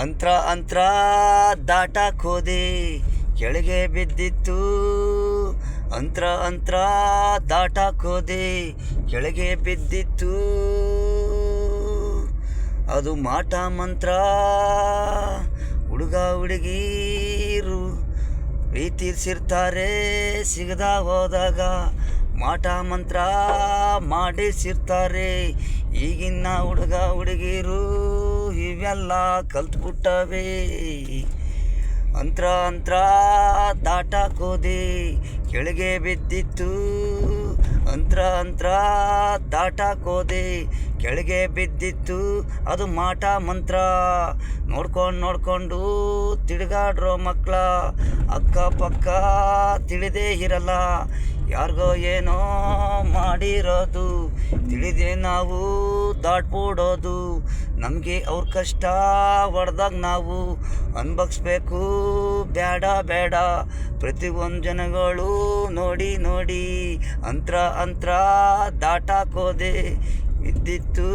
ಅಂತ್ರ ಅಂತ್ರ ದಾಟಕ್ ಹೋದೆ ಕೆಳಗೆ ಬಿದ್ದಿತ್ತು. ಅಂತ್ರ ಅಂತ್ರ ದಾಟಕ್ ಹೋದೆ ಕೆಳಗೆ ಬಿದ್ದಿತ್ತು. ಅದು ಮಾಟ ಮಂತ್ರ, ಹುಡುಗ ಹುಡುಗೀರು ಪ್ರೀತಿಸಿರ್ತಾರೆ, ಸಿಗದ ಹೋದಾಗ ಮಾಟ ಮಂತ್ರ ಮಾಡಿಸಿರ್ತಾರೆ. ಈಗಿನ ಹುಡುಗ ಹುಡುಗಿರು ಇವೆಲ್ಲ ಕಲ್ತ್ಬಿಟ್ಟವೆ. ಅಂತ್ರ ಅಂತ್ರ ದಾಟಾಕೋದೆ, ಕೆಳಗೆ ಬಿದ್ದಿತ್ತು. ಅಂತ್ರ ಅಂತ್ರ ದಾಟಾಕೋದೆ, ಕೆಳಗೆ ಬಿದ್ದಿತ್ತು. ಅದು ಮಾಟ ಮಂತ್ರ. ನೋಡ್ಕೊಂಡು ನೋಡಿಕೊಂಡು ತಿರುಗಾಡ್ರೋ ಮಕ್ಕಳ ಅಕ್ಕಪಕ್ಕ ತಿಳಿದೇ ಇರಲ್ಲ. ಯಾರಿಗೋ ಏನೋ ಮಾಡಿರೋದು, ತಿಳಿದೆ ನಾವು ದಾಟ್ಬಿಡೋದು. ನಮಗೆ ಅವ್ರ ಕಷ್ಟ ಹೊಡೆದಾಗ ನಾವು ಅನ್ಭವಿಸ್ಬೇಕು. ಬೇಡ ಬೇಡ ಪ್ರತಿಯೊಂದು ಜನಗಳು ನೋಡಿ ನೋಡಿ. ಅಂತ್ರ ಅಂತ್ರ ದಾಟಾಕೋದೆ. ಇದ್ದಿತ್ತು